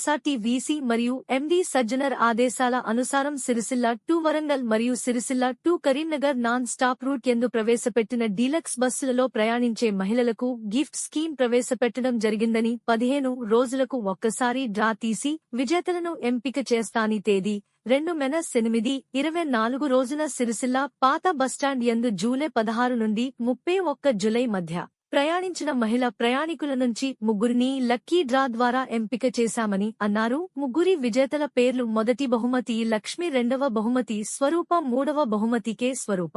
టీఎస్ఆర్టీ VC మరియు MD Sajjanar ఆదేశాల అనుసారం సిరిసిల్ల టు వరంగల్ మరియు Sircilla to Karimnagar non stop route ఎందు ప్రవేశపెట్టిన డీలక్స్ బస్సులలో ప్రయాణించే మహిళలకు గిఫ్ట్ స్కీమ్ ప్రవేశపెట్టడం జరిగిందని పదిహేను రోజులకు ఒక్కసారి డ్రా తీసి విజేతలను ఎంపిక చేస్తాని తేదీ రెండు మెనస్ ఎనిమిది ఇరవై నాలుగు రోజున సిరిసిల్ల పాత బస్టాండ్ యందు జూలై పదహారు నుండి ముప్పై ఒక్క జులై మధ్య. ప్రయాణించిన మహిళ ప్రయాణికుల నుంచి ముగ్గురిని లక్కీ డ్రా ద్వారా ఎంపిక చేశామని అన్నారు. ముగ్గురి విజేతల పేర్లు మొదటి బహుమతి లక్ష్మి రెండవ బహుమతి స్వరూప మూడవ బహుమతి కె స్వరూప.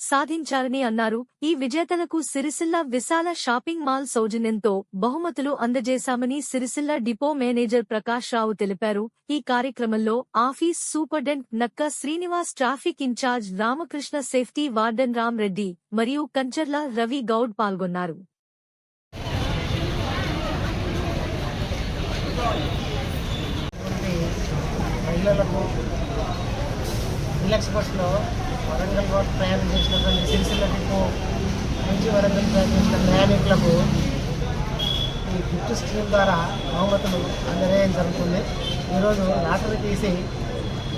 సాధించారని అన్నారు. ఈ విజేతలకు సిరిసిల్ల విశాల షాపింగ్ మాల్ సౌజన్యంతో బహుమతులు అందజేశామని సిరిసిల్ల డిపో మేనేజర్ ప్రకాష్ రావు తెలిపారు. ఈ కార్యక్రమంలో office superintendent Nakka Srinivas traffic incharge Ramakrishna safety warden Ram Reddy మరియు కంచర్ల రవి గౌడ్ పాల్గొన్నారు. మహిళలకు డిలక్స్ బస్సులో వరంగల్ రోడ్ ప్రయాణం చేసినటువంటి సిరిసిల్ల డిపో నుంచి వరంగల్ ప్రయాణం చేసిన ప్రయాణికులకు ఈ గిఫ్ట్ స్కీమ్ ద్వారా బహుమతులు అందజేయడం జరుగుతుంది. ఈరోజు లాటరీ తీసి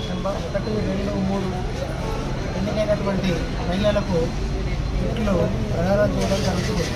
నెంబర్ ఒకటి రెండు మూడు ఎన్నికైనటువంటి మహిళలకు గిఫ్ట్లు ప్రదానం చేయడం జరుగుతుంది.